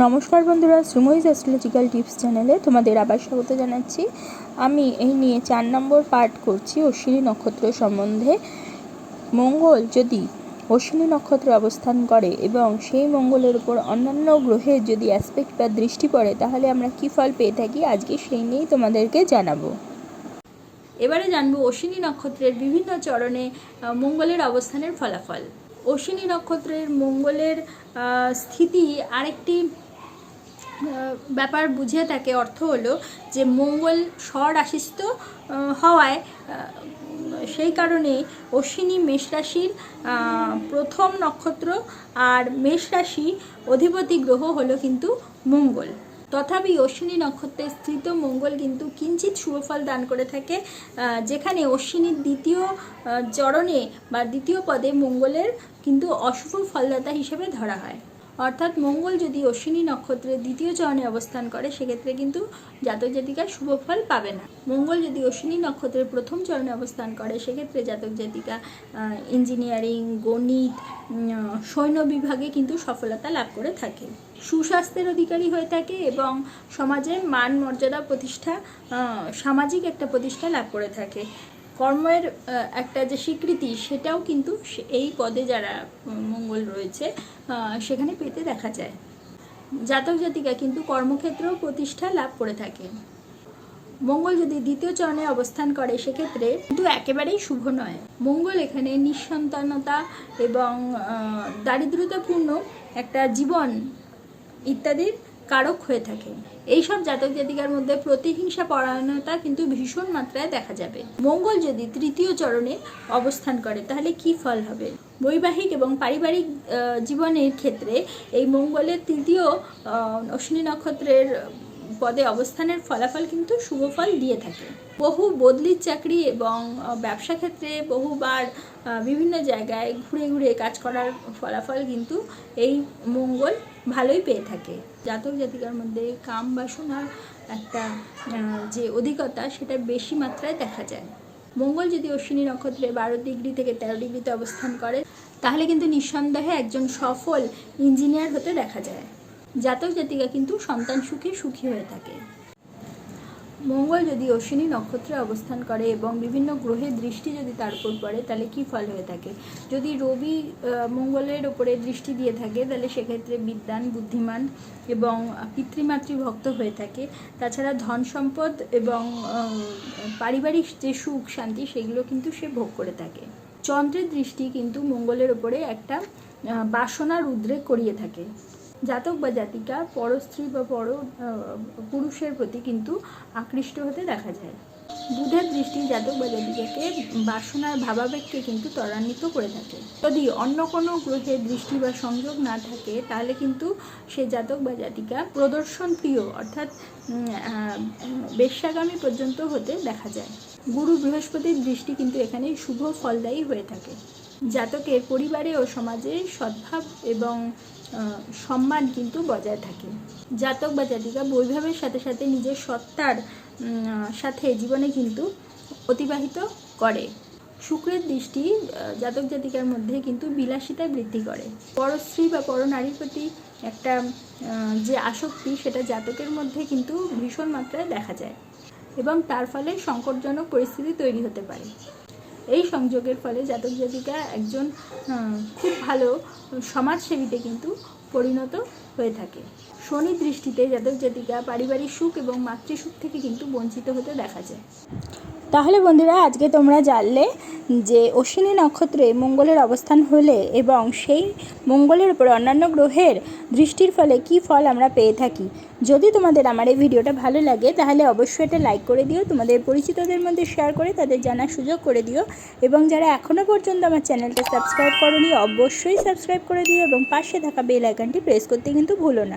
নমস্কার বন্ধুরা সুমইজ astrological tips চ্যানেলে তোমাদের আবার স্বাগত জানাচ্ছি। আমি এই নিয়ে চার নম্বর পার্ট করছি অশ্বিনী নক্ষত্র সম্বন্ধে। মঙ্গল যদি অশ্বিনী নক্ষত্রে অবস্থান করে এবং সেই মঙ্গলের উপর অন্যান্য গ্রহের যদি অ্যাসপেক্ট বা দৃষ্টি পড়ে, তাহলে আমরা কী ফল পেয়ে থাকি? আজকে সেই নিয়েই তোমাদেরকে জানাব। এবারে জানব অশ্বিনী নক্ষত্রের বিভিন্ন চরণে মঙ্গলের অবস্থানের ফলাফল। অশ্বিনী নক্ষত্রের মঙ্গলের স্থিতি আরেকটি ব্যাপার বুঝিয়ে থাকে, অর্থ হলো যে মঙ্গল স্বর রাশিস্থ হওয়ায় সেই কারণে অশ্বিনী মেষ রাশির প্রথম নক্ষত্র আর মেষ রাশি অধিপতি গ্রহ হলো কিন্তু মঙ্গল। তথাপি অশ্বিনী নক্ষত্রে স্থিত মঙ্গল কিন্তু কিঞ্চিত শুভফল দান করে থাকে যেখানে অশ্বিনীর দ্বিতীয় চরণে বা দ্বিতীয় পদে মঙ্গলের কিন্তু অশুভ ফলদাতা হিসেবে ধরা হয়। অর্থাৎ মঙ্গল যদি অশ্বিনী নক্ষত্রের দ্বিতীয় চরণে অবস্থান করে, সেক্ষেত্রে কিন্তু জাতক জাতিকা শুভ ফল পাবে না। মঙ্গল যদি অশ্বিনী নক্ষত্রের প্রথম চরণে অবস্থান করে, সেক্ষেত্রে জাতক জাতিকা ইঞ্জিনিয়ারিং গণিত সৈন্য বিভাগে কিন্তু সফলতা লাভ করে থাকে। সুস্বাস্থ্যের অধিকারী হয়ে থাকে এবং সমাজে মান মর্যাদা প্রতিষ্ঠা সামাজিক একটা প্রতিষ্ঠা লাভ করে থাকে। কর্মের একটা যে স্বীকৃতি, সেটাও কিন্তু এই পদে যারা মঙ্গল রয়েছে সেখানে পেতে দেখা যায়। জাতক জাতিকা কিন্তু কর্মক্ষেত্রেও প্রতিষ্ঠা লাভ করে থাকে। মঙ্গল যদি দ্বিতীয় চরণে অবস্থান করে, সেক্ষেত্রে কিন্তু একেবারেই শুভ নয়। মঙ্গল এখানে নিঃসন্তানতা এবং দারিদ্রতাপূর্ণ একটা জীবন ইত্যাদির কারক হয়ে থাকে। এইসব জাতক জাতিকার মধ্যে প্রতিহিংসা পরায়ণতা কিন্তু ভীষণ মাত্রায় দেখা যাবে। মঙ্গল যদি তৃতীয় চরণে অবস্থান করে, তাহলে কি ফল হবে? বৈবাহিক এবং পারিবারিক জীবনের ক্ষেত্রে এই মঙ্গলের তৃতীয় অশ্বিনী নক্ষত্রের পদে অবস্থানের ফলাফল কিন্তু শুভ ফল দিয়ে থাকে। বহু বদলির চাকরি এবং ব্যবসা ক্ষেত্রে বহুবার বিভিন্ন জায়গায় ঘুরে ঘুরে কাজ করার ফলাফল কিন্তু এই মঙ্গল ভালোই পেয়ে থাকে। জাতক জাতিকার মধ্যে কাম বাসনার একটা যে অধিকতা সেটা বেশি মাত্রায় দেখা যায়। মঙ্গল যদি অশ্বিনী নক্ষত্রে বারো ডিগ্রি থেকে তেরো ডিগ্রিতে অবস্থান করে, তাহলে কিন্তু নিঃসন্দেহে একজন সফল ইঞ্জিনিয়ার হতে দেখা যায়। জাতক জাতিকা কিন্তু সন্তান সুখে সুখী হয়ে থাকে। মঙ্গল যদি অশ্বিনী নক্ষত্রে অবস্থান করে এবং বিভিন্ন গ্রহের দৃষ্টি যদি তার উপর পড়ে, তাহলে কি ফল হয়ে থাকে? যদি রবি মঙ্গলের ওপরে দৃষ্টি দিয়ে থাকে, তাহলে সেক্ষেত্রে বিদ্যান বুদ্ধিমান এবং পিতৃমাতৃ ভক্ত হয়ে থাকে। তাছাড়া ধন সম্পদ এবং পারিবারিক যে সুখ, শান্তি, সেগুলো কিন্তু সে ভোগ করে থাকে। চন্দ্রের দৃষ্টি কিন্তু মঙ্গলের ওপরে একটা বাসনার উদ্রেক করিয়ে থাকে। জাতক বা জাতিকা পরস্ত্রী বা পর পুরুষের প্রতি কিন্তু আকৃষ্ট হতে দেখা যায়। বুধের দৃষ্টি জাতক বা জাতিকাকে বাসনার ভাবাবেগকে কিন্তু ত্বরান্বিত করে থাকে। যদি অন্য কোনো গ্রহের দৃষ্টি বা সংযোগ না থাকে, তাহলে কিন্তু সে জাতক বা জাতিকা প্রদর্শন প্রিয় অর্থাৎ বেশ্যাগামী পর্যন্ত হতে দেখা যায়। গুরু বৃহস্পতির দৃষ্টি কিন্তু এখানে শুভ ফলদায়ী হয়ে থাকে। জাতকের পরিবারে ও সমাজে সদ্ভাব এবং সম্মান কিন্তু বজায় থাকে। জাতক বা জাতিকা বৈভাবের সাথে সাথে নিজের সত্তার সাথে জীবনে কিন্তু অতিবাহিত করে। শুক্রের দৃষ্টি জাতক জাতিকার মধ্যে কিন্তু বিলাসিতা বৃদ্ধি করে। পরশ্রী বা পরনারীর প্রতি একটা যে আসক্তি, সেটা জাতকের মধ্যে কিন্তু ভীষণ মাত্রায় দেখা যায়। এবং তার ফলে সংকটজনক পরিস্থিতি তৈরি হতে পারে। এই সংযোগের ফলে জাতক জাতিকা একজন খুব ভালো সমাজসেবীতে কিন্তু পরিণত হয়ে থাকে। শনি দৃষ্টিতে জাতক জাতিকা পারিবারিক সুখ এবং মাতৃসুখ থেকে কিন্তু বঞ্চিত হতে দেখা যায়। তাহলে বন্ধুরা, আজকে তোমরা জানলে যে অশ্বিনী নক্ষত্রে মঙ্গলের অবস্থান হলে এবং সেই মঙ্গলের উপর অন্যান্য গ্রহের দৃষ্টির ফলে কি ফল আমরা পেয়ে থাকি। যদি তোমাদের আমার এই ভিডিওটা ভালো লাগে, তাহলে অবশ্যই এটা লাইক করে দিও, তোমাদের পরিচিতদের মধ্যে শেয়ার করে তাদের জানার সুযোগ করে দিও এবং যারা এখনও পর্যন্ত আমার চ্যানেলটা সাবস্ক্রাইব করোনি, অবশ্যই সাবস্ক্রাইব করে দিও এবং পাশে থাকা বেল আইকনটি প্রেস করতে কিন্তু ভুলো না।